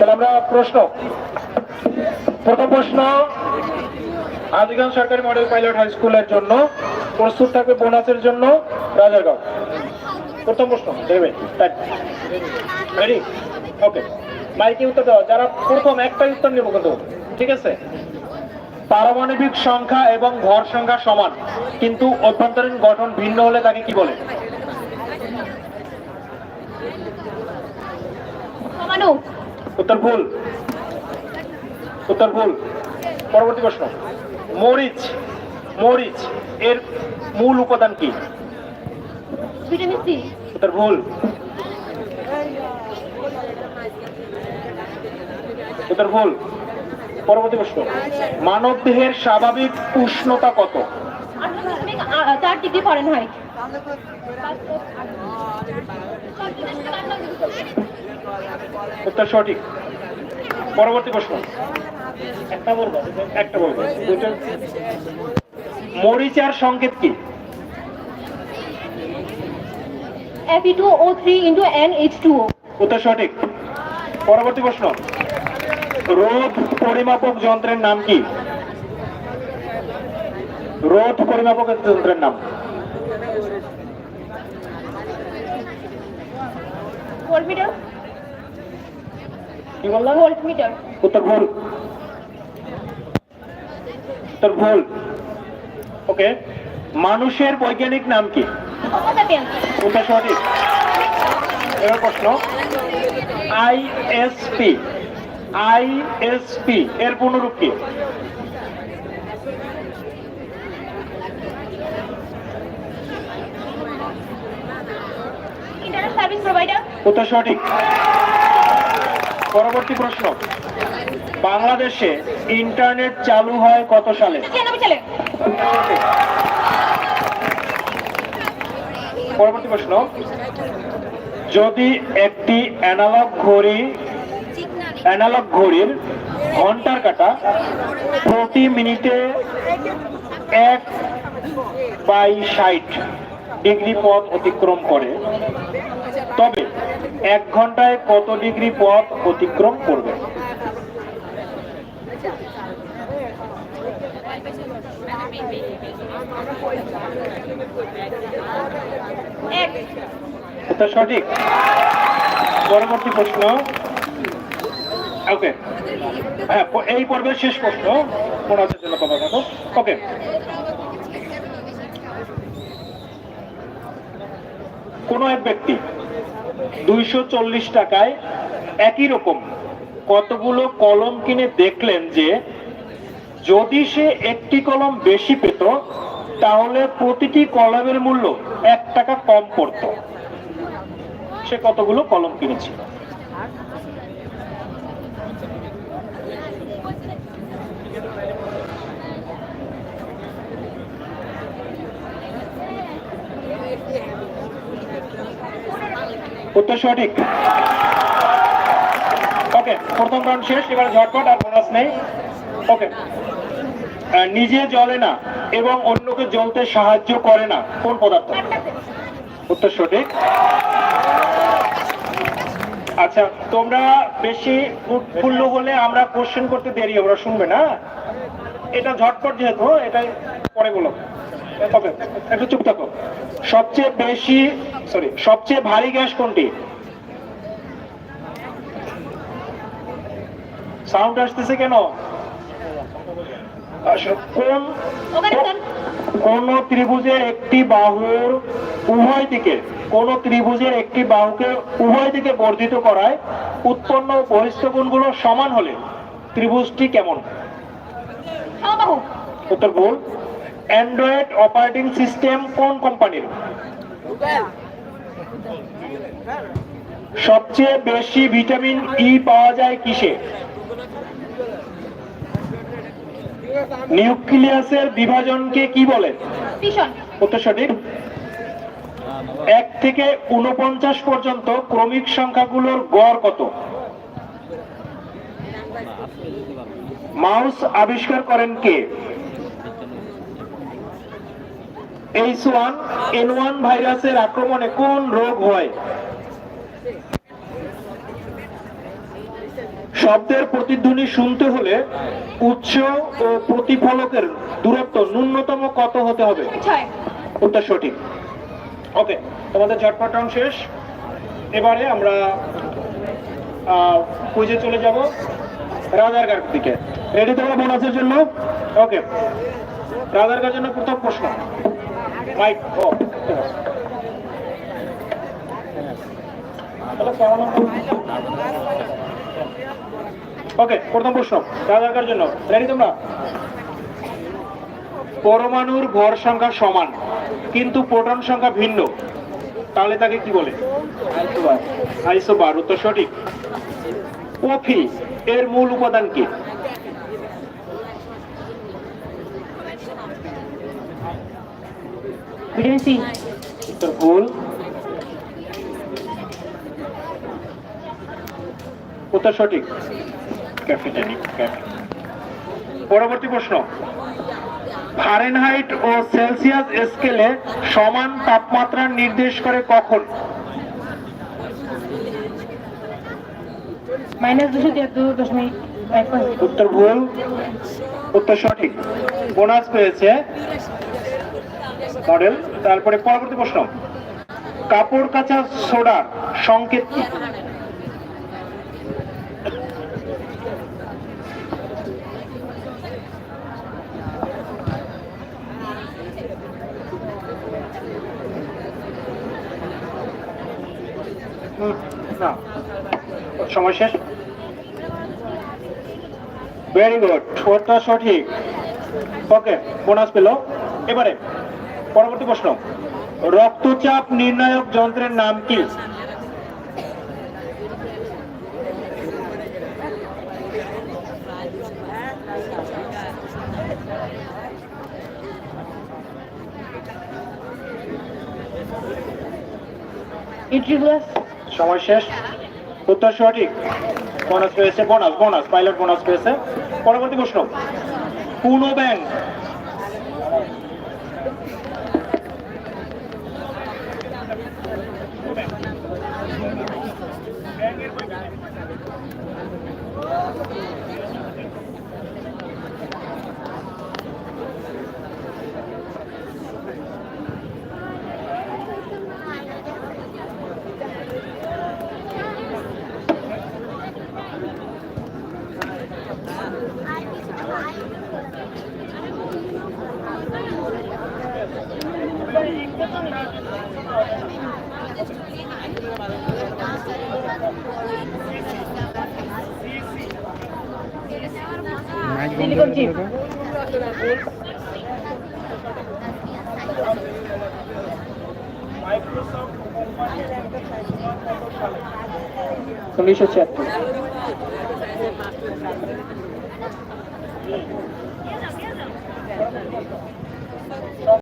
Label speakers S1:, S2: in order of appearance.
S1: তাহলে আমরা প্রশ্ন। প্রথম প্রশ্ন, আদিগঞ্জ সরকারি মডেল পাইলট হাই স্কুলের জন্য প্রস্তুত থাকবে বোনাসের জন্য রাজারগাঁও প্রথম প্রশ্ন দেবে রেডি ওকে মাইকে উত্তর দেওয়া যারা প্রথম, একটাই উত্তর নেব কিন্তু। ঠিক আছে? পারমাণবিক সংখ্যা এবং ভর সংখ্যা সমান, কিন্তু অভ্যন্তরীণ গঠন ভিন্ন হলে তাকে কি বলে?
S2: সমানু
S1: উত্তর ভুল। উত্তর ভুল। পরবর্তী প্রশ্ন। মরিচ মরিচ এর মূল উপাদান কি? উত্তর ভুল। উত্তর ভুল। পরবর্তী প্রশ্ন। মানব দেহের স্বাভাবিক উষ্ণতা কত?
S2: চার ডিগ্রি ফরেনহাইট
S1: উত্তর সঠিক। পরবর্তী প্রশ্ন। একটা বলব? একটা বলব। মরিচার সংকেত কি?
S2: Fe two O three into N H two O
S1: উত্তর সঠিক। পরবর্তী প্রশ্ন। রোধ পরিমাপক যন্ত্রের নাম কি? রোধ পরিমাপক যন্ত্রের নাম।
S2: ভোল্ট মিটার
S1: কি বললাম?
S2: Volt meter.
S1: উত্তর ভুল উত্তর ভুল ওকে। মানুষের বৈজ্ঞানিক নাম কি? উত্তর সঠিক? এবার প্রশ্ন। আইএসপি আইএসপি এর পূর্ণরূপ কি? উত্তর সঠিক? পরবর্তী প্রশ্ন। বাংলাদেশে ইন্টারনেট চালু হয় কত সালে? পরবর্তী প্রশ্ন। যদি একটি অ্যানালগ ঘড়ি অ্যানালগ ঘড়ির ঘণ্টার কাটা প্রতি মিনিটে এক বাই ষাট ডিগ্রি পথ অতিক্রম করে তবে এক ঘন্টায় কত ডিগ্রি পথ অতিক্রম করবে? সঠিক। পরবর্তী প্রশ্ন। ওকে হ্যাঁ এই পর্বের শেষ প্রশ্ন। হচ্ছে জন্য কথা ওকে কোন এক ব্যক্তি দুইশো চল্লিশ টাকায় একই রকম। কতগুলো কলম কিনে দেখলেন যে, যদি সে একটি কলম বেশি পেত, তাহলে প্রতিটি কলমের মূল্য এক টাকা কম পড়তো। সে কতগুলো কলম কিনেছিল? উত্তর সঠিক। ওকে প্রথম রাউন্ড শেষ, এবার ঝটপট, আর বোনাস নেই। ওকে নিজে জ্বলে না এবং অন্যকে জ্বলতে সাহায্য করে না, কোন পদার্থ? উত্তর সঠিক। আচ্ছা তোমরা বেশি উৎফুল্ল হলে আমরা কোশ্চেন করতে দেরি ওরা শুনবে না? এটা ঝটপট যেহেতু এটা পরে বলো। ওকে একটু চুপ থাকো। সবচেয়ে বেশি সরি সবচেয়ে ভারী গ্যাস কোনটি? সাউন্ড আসতেছে কেন? আচ্ছা, কোন কোন ত্রিভুজের একটি বাহুর উভয় দিকে কোন ত্রিভুজের একটি বাহুকে উভয় দিকে বর্ধিত করায় উৎপন্ন বহিস্থ কোণগুলো সমান হলে ত্রিভুজটি কেমন?
S2: সমবাহু।
S1: উত্তর ভুল। অ্যান্ড্রয়েড অপারেটিং সিস্টেম কোন কোম্পানির সবচেয়ে বেশি ভিটামিন ই পাওয়া যায় কিসে? নিউক্লিয়াসের বিভাজনকে কি বলে? উত্তর সঠিক এক থেকে উনপঞ্চাশ পর্যন্ত ক্রমিক সংখ্যাগুলোর গড় কত? মাউস আবিষ্কার করেন কে? এইচ ওয়ান এন ওয়ান ভাইরাসের আক্রমণে কোন রোগ হয়? শব্দের প্রতিধ্বনি শুনতে হলে উচ্চ ও প্রতিফলকের দূরত্ব ন্যূনতম কত হতে হবে? উত্তর সঠিক। ওকে তোমাদের ঝটপট রাউন্ড শেষ। এবারে আমরা কুইজে চলে যাব রাজার রাজারগার দিকে। রেডি তোমরা বোনাসের জন্য? ওকে। রাজার রাজারগার জন্য প্রথম প্রশ্ন। ওকে প্রথম প্রশ্ন রাজারগার জন্য। রেডি তোমরা? পরমাণুর ভর সংখ্যা সমান, কিন্তু প্রোটন সংখ্যা ভিন্ন। তাহলে তাকে কি বলে? আইসোবার উত্তর সঠিক। কফি এর মূল উপাদান কি?
S2: ভিটামিন সি
S1: উত্তর ভুল উত্তর সঠিক। পরবর্তী প্রশ্ন। ফারেনহাইট ও সেলসিয়াস স্কেলে সমান তাপমাত্রা নির্দেশ করে কখন?
S2: মাইনাস দুশো তিয়াত্তর দশমিক
S1: উত্তর ভুল। উত্তর সঠিক। বোনাস পেয়েছে মডেল, তারপরে পরবর্তী প্রশ্ন। কাপড় কাচা সোডার সংকেত কি? না। সময় শেষ? ভেরি গুড ওটা সঠিক। ওকে বোনাস পেল। এবারে পরবর্তী প্রশ্ন। রক্তচাপ নির্ণায়ক যন্ত্রের নাম কি? সময় শেষ। উত্তর সঠিক। বোনাস পেয়েছে বোনাস বোনাস পাইলট বোনাস পেয়েছে। পরবর্তী প্রশ্ন। পুনো ব্যাংক।
S2: ব্যাংকের সিলিকন চিপ
S1: উনিশশো ছিয়াত্তর।